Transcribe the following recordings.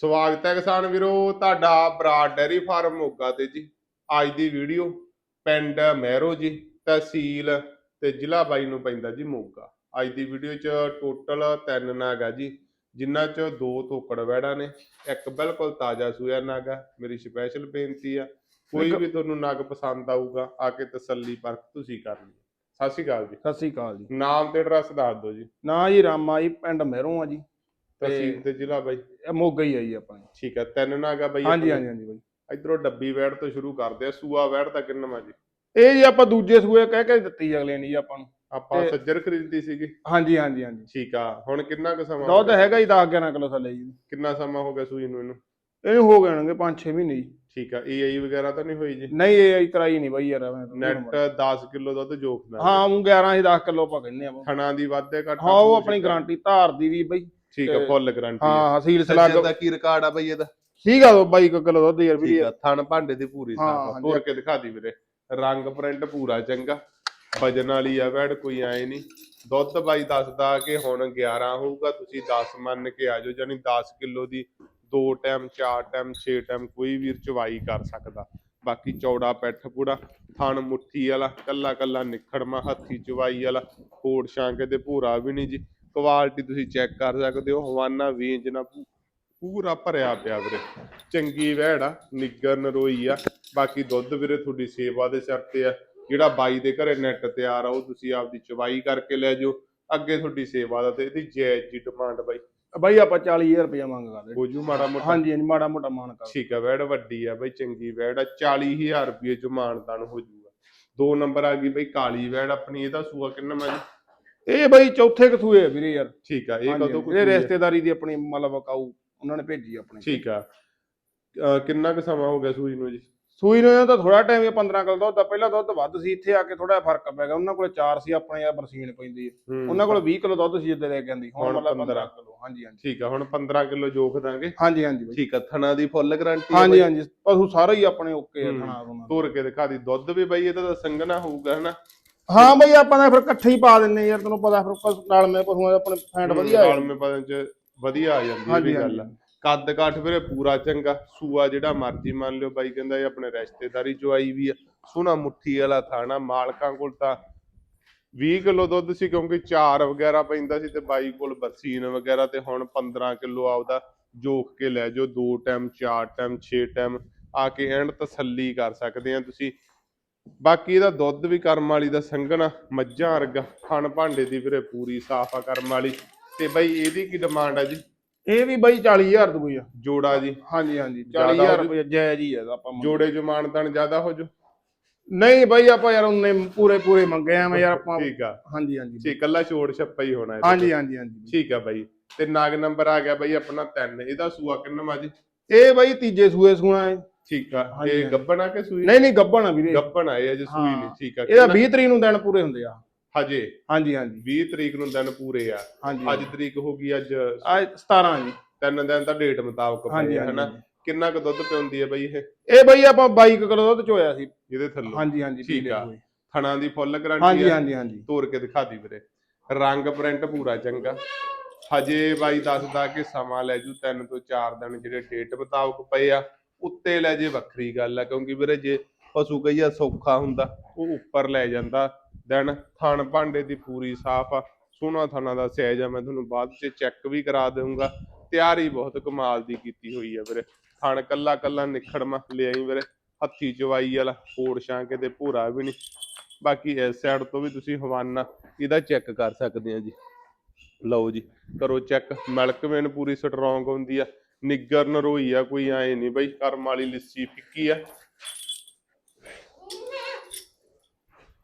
ਸਵਾਗਤ ਹੈ ਕਿਸਾਨ ਵੀਰੋ ਤੁਹਾਡਾ ਬਰਾਡ ਡੈਰੀ ਫਾਰਮ ਮੋਗਾ ਤੇ ਜੀ। ਅੱਜ ਦੀ ਵੀਡੀਓ ਪਿੰਡ ਮਹਿਰੋ ਜੀ ਤਹਿਸੀਲ ਤੇ ਜ਼ਿਲ੍ਹਾ ਬਾਈ ਨੂੰ ਪੈਂਦਾ ਜੀ ਮੋਗਾ। ਅੱਜ ਦੀ ਵੀਡੀਓ 'ਚ ਟੋਟਲ ਤਿੰਨ ਨਾਗ ਆ ਜੀ ਜਿਨ੍ਹਾਂ 'ਚ ਦੋ ਤੋਕੜ ਵੈੜਾ ਨੇ ਇੱਕ ਬਿਲਕੁਲ ਤਾਜ਼ਾ ਸੂਆ ਨਾਗ। ਮੇਰੀ ਸਪੈਸ਼ਲ ਬੇਨਤੀ ਆ ਕੋਈ ਵੀ ਤੁਹਾਨੂੰ ਨਗ ਪਸੰਦ ਆਊਗਾ ਆ ਕੇ ਤਸੱਲੀ ਪਰਖ ਤੁਸੀਂ ਕਰ ਲਈ ਸਤਿ ਸ਼੍ਰੀ ਅਕਾਲ ਜੀ। ਸਤਿ ਸ੍ਰੀ ਅਕਾਲ ਜੀ। ਨਾਮ ਤੇ ਐਡਰੈਸ ਦੱਸ ਦਿਓ ਜੀ। ਨਾ ਜੀ ਰਾਮਾ ਜੀ ਪਿੰਡ ਮਹਿਰੋਂ ਆ ਜੀ। ਤਹਿਸੀਲ ਤੇ ਜ਼ਿਲ੍ਹਾ ਬਾਈ। ਇਹ ਮੋਗਾ ਹੀ ਆ ਜੀ ਆਪਣੇ ਠੀਕ ਹੈ ਤਿੰਨ ਨਾਗਾ ਬਾਈ ਹਾਂਜੀ। ਹਾਂਜੀ ਹਾਂਜੀ ਬਾਈ। ਇਧਰੋਂ ਡੱਬੀ ਵੈੜ ਤੋਂ ਸ਼ੁਰੂ ਕਰਦੇ ਆ ਸੂਆ ਵੈੜ ਤਾਂ ਕਿੰਨਾ ਜੀ ਇਹ ਜੀ ਆਪਾਂ ਦੂਜੇ ਸੂਏ ਕਹਿ ਕੇ ਦਿੱਤੀ ਅਗਲੇ ਨੇ ਜੀ ਆਪਾਂ ਨੂੰ। ਆਪਾਂ ਸੱਜਰ ਖਰੀਦੀ ਸੀਗੀ। ਹਾਂਜੀ ਹਾਂਜੀ ਹਾਂਜੀ। ਠੀਕ ਆ ਹੁਣ ਕਿੰਨਾ ਕੁ ਸਮਾਂ ਹੋ ਦੁੱਧ? ਹੈਗਾ ਜੀ 10 11 ਕਿਲੋ ਥੱਲੇ ਜੀ। ਕਿੰਨਾ ਸਮਾਂ ਹੋ ਗਿਆ ਸੂਈ ਨੂੰ ਇਹਨੂੰ? ਇਹਨੂੰ ਹੋ ਗਏ ਹੋਣਗੇ 5-6 ਮਹੀਨੇ ਜੀ। ਠੀਕ ਆ ਏਆਈ ਵਗੈਰਾ ਤਾਂ ਨਹੀਂ ਹੋਈ ਜੀ? ਨਹੀਂ ਇਹ ਆਈ ਕਰਾਈ ਨਹੀਂ ਬਾਈ ਯਾਰ ਮੈਂ ਨੈਟ 10 ਕਿਲੋ ਦੁੱਧ ਜੋਖਦਾ। ਹਾਂ ਉਹ 11 ਹੀ 10 ਕਿਲੋ ਆਪਾਂ ਕਹਿੰਦੇ ਆ ਥਣਾ ਦੀ ਵਾਧੇ ਘੱਟ ਹਾਂ ਉਹ ਆਪਣੀ ਗਾਰੰਟੀ ਧਾਰ ਦੀ ਵੀ ਬਾਈ। ਠੀਕ ਤੇ- ਫੁੱਲ ਗਾਰੰਟੀ ਹਾਂ ਸਲਾਗ ਸੱਜਰ ਦਾ ਕੀ ਰਿਕਾਰਡ ਆ ਬਈ ਇਹਦਾ? ਠੀਕ ਆ ਉਹ ਬਾਈ ਕੋ ਕਿਲੋ ਦੁੱਧ ਯਾਰ ਵੀ ਠੀਕ ਆ ਥਣ ਭਾਂਡੇ ਦੀ ਪੂਰੀ ਹਾਂ, ਸਾਫ਼। ਤੋੜ ਕੇ ਦਿਖਾ ਦੀ ਵੀਰੇ। ਰੰਗ ਪ੍ਰਿੰਟ ਪੂਰਾ ਚੰਗਾ। ਵਜਨ ਵਾਲੀ ਆ ਵੈੜ ਕੋਈ ਆਏ ਨਹੀਂ। ਦੁੱਧ ਬਾਈ ਦੱਸਦਾ ਕਿ ਹੁਣ 11 ਹੋਊਗਾ ਤੁਸੀਂ 10 ਮੰਨ ਕੇ ਆਜੋ ਜਾਨੀ 10 ਕਿਲੋ ਦੀ ਦੋ ਟਾਈਮ ਚਾਰ ਟਾਈਮ 6 ਟਾਈਮ ਕੋਈ ਵੀਰ ਚਵਾਈ ਕਰ ਸਕਦਾ। ਬਾਕੀ ਚੌੜਾ ਪੈਠ ਪੂੜਾ ਥਣ ਮੁੱਠੀ ਵਾਲਾ ਕੱਲਾ ਕੱਲਾ ਨਿਖੜਮਾ ਹੱਥੀ ਚਵਾਈ ਵਾਲਾ ਕੋੜ ਸ਼ਾਂਕੇ ਤੇ ਭੂਰਾ ਵੀ ਨਹੀਂ ਜੀ। ਕੁਆਲਿਟੀ ਤੁਸੀਂ ਚੈੱਕ ਕਰ ਸਕਦੇ ਹੋ ਹਵਾਨਾ ਵੇਂਜ ਨਾ ਪੂਰਾ ਭਰਿਆ ਪਿਆ ਵੀਰੇ। ਚੰਗੀ ਵਹਿੜ ਆ ਨਿੱਗਰ ਨਰੋਈ ਆ। ਬਾਕੀ ਦੁੱਧ ਵੀਰੇ ਤੁਹਾਡੀ ਸੇਵਾ ਦੇ ਸਿਰ ਤੇ ਆ। ਜਿਹੜਾ ਬਾਈ ਦੇ ਘਰੇ ਨੈਟ ਤਿਆਰ ਆ ਉਹ ਤੁਸੀਂ ਆਪਦੀ ਚਵਾਈ ਕਰਕੇ ਲੈ ਜਾਓ। ਅੱਗੇ ਤੁਹਾਡੀ ਸੇਵਾ ਦਾ ਤੇ ਇਹਦੀ ਜਾਇਜ਼ ਜੀ ਡਿਮਾਂਡ ਬਾਈ। ਬਾਈ ਆਪਾਂ 40000 ਰੁਪਇਆ ਮੰਗ ਕਰਦੇ ਬੋਜੂ ਮਾੜਾ ਮੋਟਾ। ਹਾਂਜੀ ਹਾਂਜੀ ਮਾੜਾ ਮੋਟਾ ਮਾਨ ਕਰ। ਠੀਕ ਆ ਵਹਿੜ ਵੱਡੀ ਆ ਬਾਈ ਚੰਗੀ ਵਹਿੜ ਆ। 40000 ਰੁਪਏ ਚ ਮਾਨਦਾਨ ਹੋ ਜਾਊਗਾ ਦੋ ਨੰਬਰ ਆ ਗਈ ਬਾਈ ਕਾਲੀ ਵਹਿੜ ਆਪਣੀ ਇਹਦਾ ਸੂਆ ਕਿੰਨਾ ਮੈਂ ਇਹ ਬਾਈ ਚੌਥੇ ਕਸੂਏ ਆ ਵੀਰੇ ਯਾਰ। ਠੀਕ ਆ ਇਹ ਹਾਂਜੀ, ਕਦੋਂ ਇਹ ਆ? ਰਿਸ਼ਤੇਦਾਰੀ ਦੀ ਆਪਣੀ ਮਤਲਬ ਕਾਊ ਉਹਨਾਂ ਨੇ ਭੇਜੀ ਆਪਣੇ। ਠੀਕ ਆ। ਅਹ ਕਿੰਨਾ ਕੁ ਸਮਾਂ ਹੋ ਗਿਆ ਸੂਈ ਨੂੰ ਜੀ? ਸੂਈ ਨੂੰ ਤਾਂ ਥੋੜਾ ਟਾਈਮ ਹੀ 15 ਕਿਲੋ ਦੁੱਧ ਆ ਪਹਿਲਾਂ ਦੁੱਧ ਵੱਧ ਸੀ ਇੱਥੇ ਆ ਕੇ ਥੋੜਾ ਫ਼ਰਕ ਪੈ ਗਿਆ। ਉਹਨਾਂ ਕੋਲ 4 ਸੀ ਆਪਣੇ ਆ ਬਰਸੀਨ ਪੈਂਦੀ ਹੈ। ਉਹਨਾਂ ਕੋਲ 20 ਕਿਲੋ ਦੁੱਧ ਸੀ ਜਿੱਦੇ ਲੈ ਕੇ ਆਂਦੀ ਹੁਣ ਹੁਣ ਮਤਲਬ 15 15 ਕਿਲੋ ਹਾਂਜੀ ਹਾਂਜੀ। ਠੀਕ ਆ ਹੁਣ 15 ਕਿਲੋ ਜੋਖ ਦਾਂਗੇ। ਹਾਂਜੀ ਹਾਂਜੀ ਬਾਈ। ਠੀਕ ਆ ਥਣਾ ਦੀ ਫੁੱਲ ਗਾਰੰਟੀ ਹਾਂਜੀ ਹਾਂਜੀ। ਪਸ਼ੂ ਸਾਰੇ ਹੀ ਆਪਣੇ ਓਕੇ ਆ ਹੂੰ। ਥਣਾ ਉਹਨਾਂ ਦੇ। ਤੋਰ ਕੇ ਦਿਖਾ ਦੀ। ਦੁੱਧ ਵੀ ਬਈ ਇਹਦਾ ਤਾਂ ਸੰਘਣਾ ਹੋਊਗਾ ਹਨਾ? ਹਾਂ ਬਈ ਆਪਾਂ ਤਾਂ ਫਿਰ ਇਕੱਠੇ ਹੀ ਪਾ ਦਿੰਨੇ ਯਾਰ ਤੈਨੂੰ ਪਤਾ ਫਿਰ ਪਸ਼ੂ ਨਾਲ ਮੇ ਪਸ਼ੂਆਂ ਦੇ ਆਪਣੇ ਫੈਂਟ ਵਧੀਆ ਆ। ਨਾਲ ਮੇ ਚ ਵਧੀਆ ਆ ਜਾਂਦੀ ਹੈ ਹਾਂਜੀ ਵੀ ਗੱਲ ਆ। ਕੱਦ ਕਾਠ ਵੀਰੇ ਪੂਰਾ ਚੰਗਾ ਸੂਆ ਜਿਹੜਾ ਮਰਜ਼ੀ ਮੰਨ ਲਿਓ ਬਾਈ ਕਹਿੰਦਾ ਇਹ ਆਪਣੇ ਰਿਸ਼ਤੇਦਾਰੀ ਚੋਂ ਆਈ ਵੀ ਆ। ਸੋਹਣਾ ਮੁੱਠੀ ਵਾਲਾ ਥਾਣਾ ਮਾਲਕਾਂ ਕੋਲ ਤਾਂ 20 ਕਿਲੋ ਦੁੱਧ ਸੀ ਕਿਉਂਕਿ ਚਾਰ ਵਗੈਰਾ ਪੈਂਦਾ ਸੀ ਤੇ ਬਾਈ ਕੋਲ ਬਰਸੀਨ ਵਗੈਰਾ ਤੇ ਹੁਣ 15 ਕਿਲੋ ਆਪਦਾ ਜੋਖ ਕੇ ਲੈ ਜਾਓ ਦੋ ਟਾਈਮ ਚਾਰ ਟਾਈਮ 6 ਟਾਈਮ ਆ ਕੇ ਐਂਡ ਤਸੱਲੀ ਕਰ ਸਕਦੇ ਆ ਤੁਸੀਂ। ਬਾਕੀ ਇਹਦਾ ਦੁੱਧ ਵੀ ਕਰਮ ਵਾਲੀ ਦਾ ਸੰਘਣਾ ਮੱਝਾਂ ਵਰਗਾ ਖਣ ਭਾਂਡੇ ਦੀ ਵੀਰੇ ਪੂਰੀ ਸਾਫ਼ ਆ ਕਰਮ ਵਾਲੀ। ਤੇ ਬਈ ਇਹਦੀ ਕੀ ਡਿਮਾਂਡ ਆ ਜੀ? ਇਹ ਵੀ ਬਾਈ 40000 ਦੀ ਆ। ਜੋੜਾ ਜੀ। ਹਾਂਜੀ ਹਾਂਜੀ। ਜ਼ਿਆਦਾ 40000 ਹੋ ਰੁਪਏ ਜਾਇਜ਼ ਹੀ ਆ ਆਪਾਂ ਜੋੜੇ ਚ ਮਾਨਤਾਨ ਜ਼ਿਆਦਾ ਹੋ ਜੋ? ਨਹੀਂ ਬਾਈ ਆਪਾਂ ਯਾਰ ਉਹਨੇ ਪੂਰੇ ਪੂਰੇ ਮੰਗੇ ਆ ਮੈਂ ਯਾਰ ਆਪਾਂ ਠੀਕ ਆ। ਹਾਂਜੀ ਹਾਂਜੀ। ਠੀਕ ਕੱਲਾ ਛੋੜ ਛੱਪਾ ਹੀ ਹੋਣਾ ਇਹਦੇ ਹਾਂਜੀ। ਹਾਂਜੀ ਹਾਂਜੀ। ਠੀਕ ਆ ਬਾਈ। ਤੇ ਨਾਗ ਨੰਬਰ ਆ ਗਿਆ ਬਾਈ ਆਪਣਾ 3 ਇਹਦਾ ਸੂਆ ਕਿੰਨਾ ਜੀ? ਇਹ ਬਾਈ ਤੀਜੇ ਸੂਏ ਸੂਣਾ ਹੈ। ਠੀਕ ਆ ਇਹ। ਗੱਬਣ ਆ ਕਿ ਸੂਈ? ਨਹੀਂ ਨਹੀਂ ਗੱਬਣ ਆ ਵੀਰੇ। ਗੱਬਣ ਆ ਇਹ ਅਜੇ ਸੂਈ। ਨਹੀਂ ਠੀਕ ਆ। ਇਹਦਾ ਕਿੰਨਾ? 20 ਤਰੀਕ ਨੂੰ ਦਿਨ ਪੂਰੇ ਹੁੰਦੇ ਆ। ਹਜੇ? ਹਾਂਜੀ ਹਾਂਜੀ। 20 ਤਰੀਕ ਨੂੰ ਦਿਨ ਪੂਰੇ ਆ। ਅੱਜ ਤਰੀਕ ਹੋ ਗਈ ਅੱਜ ਅੱਜ 17 ਜੀ। ਤਿੰਨ ਦਿਨ ਤਾਂ ਡੇਟ ਮੁਤਾਬਕ ਹਾਂਜੀ ਹਨਾ? ਕਿੰਨਾ ਕੁ ਦੁੱਧ ਪਿਉਂਦੀ ਹੈ ਬਾਈ ਇਹ? ਇਹ ਬਾਈ ਆਪਾਂ 22 ਕੁ ਕਿਲੋ ਦੁੱਧ ਚੋਇਆ ਸੀ। ਇਹਦੇ ਥੱਲੋਂ? ਹਾਂਜੀ ਹਾਂਜੀ ਠੀਕ ਆ। ਥਣਾ ਦੀ ਫੁੱਲ ਗਾਰੰਟੀ ਹਾਂਜੀ ਹਾਂਜੀ ਹਾਂਜੀ। ਤੋਰ ਕੇ ਦਿਖਾ ਦੀ ਵੀਰੇ। ਰੰਗ ਪ੍ਰਿੰਟ ਪੂਰਾ ਚੰਗਾ। ਹਜੇ ਬਾਈ ਦੱਸਦਾ ਕਿ ਸਮਾਂ ਲੈ ਜੂ, ਤਿੰਨ ਤੋਂ ਚਾਰ ਦਿਨ ਜਿਹੜੇ ਡੇਟ ਮੁਤਾਬਕ ਪਏ ਆ, ਉੱਤੇ ਲੈ ਜੇ ਵੱਖਰੀ ਗੱਲ ਆ, ਕਿਉਂਕਿ ਵੀਰੇ ਜੇ ਪਸ਼ੂ ਕਈਆ ਸੌਖਾ ਹੁੰਦਾ, ਉਹ ਉੱਪਰ ਲੈ ਜਾਂਦਾ ਦੈਨ ਥਣ ਭਾਂਡੇ ਦੀ ਪੂਰੀ ਸਾਫ਼ ਆ, ਸੋਹਣਾ ਥਣਾ ਦਾ ਸਾਈਜ਼ ਆ, ਮੈਂ ਤੁਹਾਨੂੰ ਬਾਅਦ ਚ ਚੈੱਕ ਵੀ ਕਰਾ ਦੇਵਾਂਗਾ ਤਿਆਰੀ ਬਹੁਤ ਕਮਾਲ ਦੀ ਕੀਤੀ ਹੋਈ ਆ ਵੀਰੇ, ਥਣ ਕੱਲਾ ਕੱਲਾ ਨਿਖੜਮਾ ਲਿਆਈ ਵੀਰੇ, ਹੱਥੀ ਚਵਾਈ ਵਾਲਾ ਕੋੜ ਛਾਂ ਕਿਤੇ ਭੂਰਾ ਵੀ ਨਹੀਂ, ਬਾਕੀ ਇਸ ਸਾਈਡ ਤੋਂ ਵੀ ਤੁਸੀਂ ਹਵਾਨਾ, ਇਹਦਾ ਚੈੱਕ ਕਰ ਸਕਦੇ ਆ ਜੀ। ਲਓ ਜੀ ਕਰੋ ਚੈੱਕ ਮਿਲਕ ਵੇਨ ਪੂਰੀ ਸਟਰੋਂਗ ਹੁੰਦੀ ਆ। ਨਿੱਗਰ ਨਰੋਈ ਆ ਕੋਈ ਐ ਨਹੀਂ ਬਈ ਕਰਮ ਵਾਲੀ ਲੱਸੀ ਫਿੱਕੀ ਆ।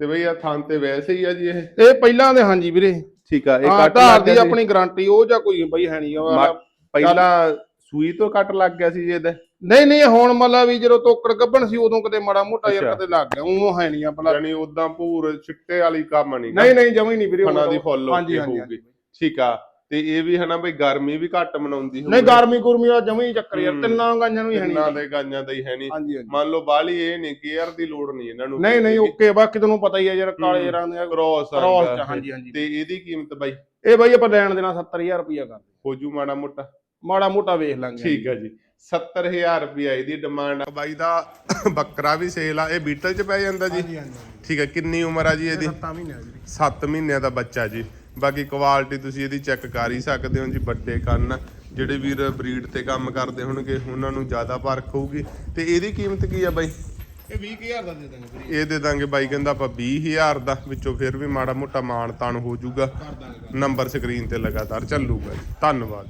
ਤੇ ਬਈ ਆ ਥਾਂ ਤੇ ਵੈਸੇ ਹੀ ਆ ਜੀ ਇਹ। ਇਹ ਪਹਿਲਾਂ ਦੇ ਹਾਂਜੀ ਵੀਰੇ। ਠੀਕ ਆ ਹਾਂ ਧਾਰ ਦੀ ਆਪਣੀ ਗਾਰੰਟੀ ਉਹ ਜਾਂ ਕੋਈ ਬਈ ਹੈ ਨਹੀਂ ਉਹ ਵਾਲਾ। ਪਹਿਲਾਂ ਸੂਈ ਤੋਂ ਕੱਟ ਲੱਗ ਗਿਆ ਸੀ ਜੀ ਇਹਦੇ। ਨਹੀਂ ਨਹੀਂ ਹੁਣ ਮਤਲਬ ਵੀ ਜਦੋਂ ਤੋਕੜ ਗੱਭਣ ਸੀ ਉਦੋਂ ਕਿਤੇ ਮਾੜਾ ਮੋਟਾ ਯਾਰ ਅੱਛਾ। ਕਿਤੇ ਲੱਗ ਗਿਆ ਉਹ ਹੈ ਨਹੀਂ ਆਪਣਾ ਯਾਨੀ ਉਦਾਂ ਭੂਰ ਚਿੱਟੇ ਵਾਲੀ ਕੰਮ ਨਹੀਂ ਨਹੀਂ ਨਹੀਂ ਜਮੀ ਨਹੀਂ ਵੀਰੇ ਫਣਾ ਉਹ- ਦੀ ਫੁੱਲ ਹਾਂਜੀ ਓਕੇ ਹਾਂਜੀ ਹੋਊਗੀ। ਹਾਂਜੀ। ਠੀਕ ਆ ਤੇ ਇਹ ਵੀ ਹਨਾ ਬਈ ਗਰਮੀ ਵੀ ਘੱਟ ਮਨਾਉਂਦੀ ਨਹੀਂ ਗਰਮੀ ਗੁਰਮੀ ਵਾਲਾ ਜਮੀ ਚੱਕਰ ਯਾਰ ਹੂੰ। ਤਿੰਨਾਂ ਗਾਈਆਂ ਨੂੰ ਹੀ ਹੈ ਤਿੰਨਾਂ ਨਹੀਂ ਦੇ ਗਾਈਆਂ ਦਾ ਹੀ ਹੈ ਨਹੀਂ ਮੰਨ ਲਓ ਬਾਲੀ ਇਹ ਨਹੀਂ ਕੇਅਰ ਦੀ ਲੋੜ ਨਹੀਂ ਇਹਨਾਂ ਨੂੰ। ਨਹੀਂ ਨਹੀਂ ਓਕੇ ਬਾਕੀ ਤੁਹਾਨੂੰ ਪਤਾ ਹੀ ਹੈ ਯਾਰ ਕਾਲੇ ਹੂੰ। ਰੰਗ ਦੇ ਕ੍ਰੋਸ ਕ੍ਰੋਸ ਹਾਂਜੀ ਹਾਂਜੀ। ਤੇ ਇਹਦੀ ਕੀਮਤ ਬਾਈ? ਇਹ ਬਾਈ ਆਪਾਂ ਲੈਣ ਦੇਣਾ 70000 ਰੁਪਇਆ ਕਰਦੇ ਹੋਜੂ ਮਾੜਾ ਮੋਟਾ। ਮਾੜਾ ਮੋਟਾ ਵੇਖ ਲਾਂਗੇ। ਠੀਕ ਹੈ ਜੀ। 70000 ਰੁਪਏ ਇਹਦੀ ਡਿਮਾਂਡ ਆ। ਬਾਈ ਦਾ ਬੱਕਰਾ ਵੀ ਸੇਲ ਆ ਇਹ ਬੀਟਲ ਚ ਪੈ ਜਾਂਦਾ ਜੀ? ਹਾਂਜੀ ਹਾਂਜੀ ਠੀਕ ਹੈ ਕਿੰਨੀ ਉਮਰ ਆ ਜੀ ਇਹਦੀ? 7 ਮਹੀਨੇ ਆ ਜੀ 7 ਮਹੀਨਿਆਂ ਦਾ ਬੱਚਾ ਜੀ। ਬਾਕੀ ਕੁਆਲਿਟੀ ਤੁਸੀਂ ਇਹਦੀ ਚੈੱਕ ਕਰ ਹੀ ਸਕਦੇ ਹੋ ਜੀ ਵੱਡੇ ਕੰਨ। ਜਿਹੜੇ ਵੀਰ ਬਰੀਡ ਤੇ ਕੰਮ ਕਰਦੇ ਹੋਣਗੇ ਉਹਨਾਂ ਨੂੰ ਜ਼ਿਆਦਾ ਪਰਖ ਹੋਊਗੀ। ਤੇ ਇਹਦੀ ਕੀਮਤ ਕੀ ਆ ਬਾਈ? ਇਹ 20000 ਦਾ ਦੇ ਦਾਂਗੇ ਵੀਰੇ। ਇਹ ਦੇ ਦਾਂਗੇ ਬਾਈ ਕਹਿੰਦਾ ਆਪਾਂ 20000 ਦਾ। ਵਿੱਚੋਂ ਫਿਰ ਵੀ ਮਾੜਾ ਮੋਟਾ ਮਾਣ ਤਾਣ ਹੋ ਜਾਊਗਾ। ਨੰਬਰ ਸਕਰੀਨ ਤੇ ਲਗਾਤਾਰ ਚੱਲੂਗਾ ਧੰਨਵਾਦ।